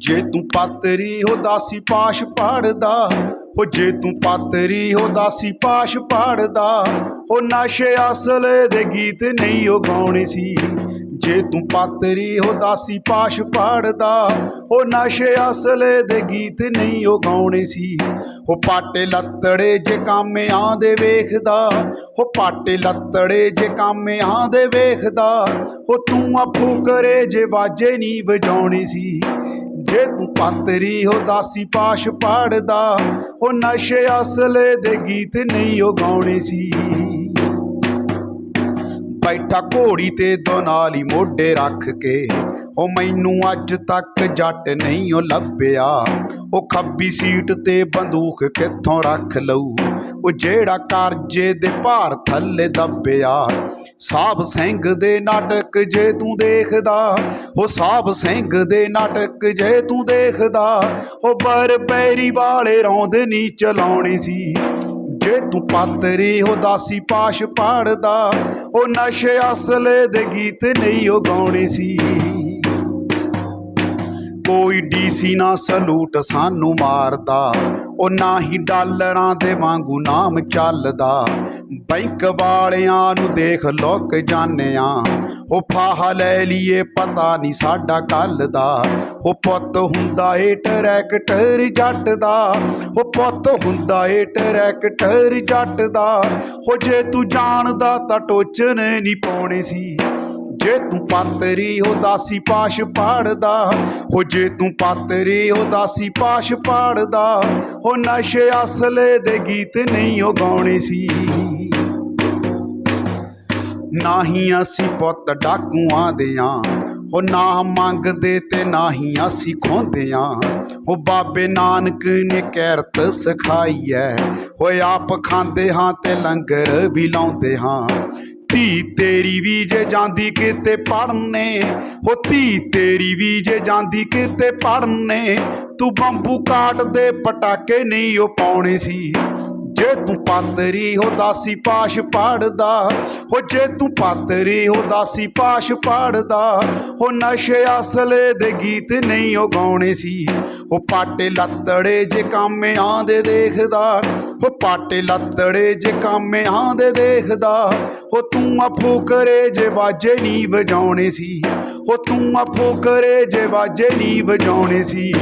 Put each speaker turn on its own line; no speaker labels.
ਜੇ ਤੂੰ ਪਾਤਰੀ ਹੋ ਦਾਸੀ ਪਾਸ਼ ਪਾੜਦਾ, ਹੋ ਜੇ ਤੂੰ ਪਾਤਰੀ ਹੋ ਦਾਸੀ ਪਾਸ਼ ਪਾੜਦਾ ਉਹ ਨਸ਼ੇ ਅਸਲ ਦੇ ਗੀਤ ਨਹੀਂ ਉਹ ਗਾਉਣੇ ਸੀ। ਜੇ ਤੂੰ ਪਾਤਰੀ ਹੋ ਦਾਸੀ ਪਾਸ਼ ਪਾੜਦਾ ਉਹ ਨਸ਼ੇ ਅਸਲ ਦੇ ਗੀਤ ਨਹੀਂ ਉਹ ਗਾਉਣੇ ਸੀ। ਉਹ ਪਾਟੇ ਲੱਤੜੇ ਜੇ ਕਾਮੇ ਦੇ ਵੇਖਦਾ ਉਹ ਪਾਟੇ ਲੱਤੜੇ ਜੇ ਕਾਮੇ ਦੇ ਵੇਖਦਾ ਉਹ ਤੂੰ ਆਪੂ ਕਰੇ ਜੇ ਬਾਜੇ ਨਹੀਂ ਵਜਾਉਣੇ ਸੀ। ਜੇ ਤੂੰ ਪਾਤਰੀ ਹੋ, ਦਾਸੀ ਪਾਸ਼ ਪਾੜਦਾ, ਉਹ ਨਸ਼ੇ ਅਸਲੇ ਦੇ ਗੀਤ ਨਹੀਂ ਉਹ ਗਾਉਣੇ ਸੀ। ਬੈਠਾ ਘੋੜੀ ਤੇ ਦੋ ਨਾਲ ਹੀ ਮੋਢੇ ਰੱਖ ਕੇ, ਉਹ ਮੈਨੂੰ ਅੱਜ ਤੱਕ ਜੱਟ ਨਹੀਂ ਉਹ ਲੱਭਿਆ। ਉਹ ਖੱਬੀ ਸੀਟ ਤੇ ਬੰਦੂਕ ਕਿੱਥੋਂ ਰੱਖ ਲਊ? ਉਹ ਜਿਹੜਾ ਕਰਜੇ ਦੇ ਭਾਰ ਥੱਲੇ ਦੱਬਿਆ। ਸਾਬ ਸਿੰਘ ਦੇ ਨਾਟਕ ਜੇ ਤੂੰ ਦੇਖਦਾ, ਉਹ ਸਾਬ ਸਿੰਘ ਦੇ ਨਾਟਕ ਜੇ ਤੂੰ ਦੇਖਦਾ, ਉਹ ਬਰ ਪੈਰੀ ਵਾਲੇ ਰੌਂਦ ਨਹੀਂ ਚਲਾਉਣੀ ਸੀ। ਜੇ ਤੂੰ ਪਾਤਰੀ ਹੋ ਦਾਸੀ ਪਾਸ਼ ਪਾੜਦਾ, ਉਹ ਨਸ਼ੇ ਅਸਲੇ ਦੇ ਗੀਤ ਨਹੀਂ ਉਹ ਗਾਉਣੇ ਸੀ। ਕੋਈ ਡੀਸੀ ਨਾ ਸਲੂਟ ਸਾਨੂੰ ਮਾਰਦਾ। ਉਹ ਨਾ ਹੀ ਡਾਲਰਾਂ ਦੇ ਵਾਂਗੂ ਨਾਮ ਚੱਲਦਾ। ਬੈਂਕ ਵਾਲਿਆਂ ਨੂੰ ਦੇਖ ਲੋਕ ਜਾਣਿਆ ਉਹ ਫਾਹਾ ਲੈ ਲਈਏ, ਪਤਾ ਨਹੀਂ ਸਾਡਾ ਕੱਲ ਦਾ ਉਹ ਪੁੱਤ ਹੁੰਦਾ ਏ ਟਰੈਕਟਰ ਜੱਟ ਦਾ ਉਹ ਪੁੱਤ ਹੁੰਦਾ ਏ ਟਰੈਕਟਰ ਜੱਟ ਦਾ ਹੋ ਜੇ ਤੂੰ ਜਾਣਦਾ ਤਾਂ ਟੋਚਨ ਨਹੀਂ ਪਾਉਣੀ ਸੀ। ਜੇ ਤੂੰ ਪਾਤਰੀ ਹੋ ਦਾਸੀ ਪਾਸ਼ ਪਾੜਦਾ, ਹੋ ਜੇ ਤੂੰ ਪਾਤਰੀ ਹੋ ਦਾਸੀ ਪਾਸ਼ ਪਾੜਦਾ, ਹੋ ਨਸ਼ੇ ਅਸਲੇ ਦੇ ਗੀਤ ਨਹੀਂ ਉਹ ਗਾਉਣੇ ਸੀ। ਨਾ ਹੀ ਅਸੀਂ ਪੁੱਤ ਡਾਕੂਆਂ ਦੇ ਦਿਆਂ ਉਹ ਨਾ ਮੰਗਦੇ ਤੇ ਨਾ ਹੀ ਅਸੀਂ ਖੋਂਦਿਆਂ ਉਹ ਬਾਬੇ ਨਾਨਕ ਨੇ ਕਿਰਤ ਸਿਖਾਈ ਐ ਓਏ ਆਪ ਖਾਂਦੇ ਹਾਂ ਤੇ ਲੰਗਰ ਵੀ ਲਾਉਂਦੇ ਹਾਂ। ਧੀ ਤੇਰੀ ਵੀ ਜੇ ਜਾਂਦੀ ਕਿਤੇ ਪੜਨੇ ਹੋ ਧੀ ਤੇਰੀ ਵੀ ਜੇ ਜਾਂਦੀ ਕਿਤੇ ਪੜਨੇ ਤੂੰ ਬੰਬੂ ਕਾਟ ਦੇ ਪਟਾਕੇ ਨਹੀਂ ਉਹ ਪਾਉਣੇ ਸੀ। ਜੇ ਤੂੰ ਪਾਤਰੀ ਹੋ ਦਾਸੀ ਪਾਸ਼ ਪਾੜਦਾ, ਹੋ ਜੇ ਤੂੰ ਪਾਤਰੀ ਹੋ ਦਾਸੀ ਪਾਸ਼ ਪਾੜਦਾ, ਹੋ ਨਸ਼ੇ ਅਸਲੇ ਦੇ ਗੀਤ ਨਹੀਂ ਉਹ ਗਾਉਣੇ ਸੀ ਉਹ ਪਾਟੇ ਲੱਤੜੇ ਜੇ ਕਾਮੇ ਆਂਦੇ ਦੇਖਦਾ ਉਹ ਪਾਟੇ ਲੱਤੜੇ ਜੇ ਕਾਮੇ ਆਂਦੇ ਦੇਖਦਾ ਉਹ ਤੂੰ ਆਪੋ ਕਰੇ ਜੇ ਬਾਜੇ ਨਹੀਂ ਵਜਾਉਣੇ ਸੀ ਉਹ ਤੂੰ ਆਪੋ ਕਰੇ ਜੇ ਬਾਜੇ ਨਹੀਂ ਵਜਾਉਣੇ ਸੀ।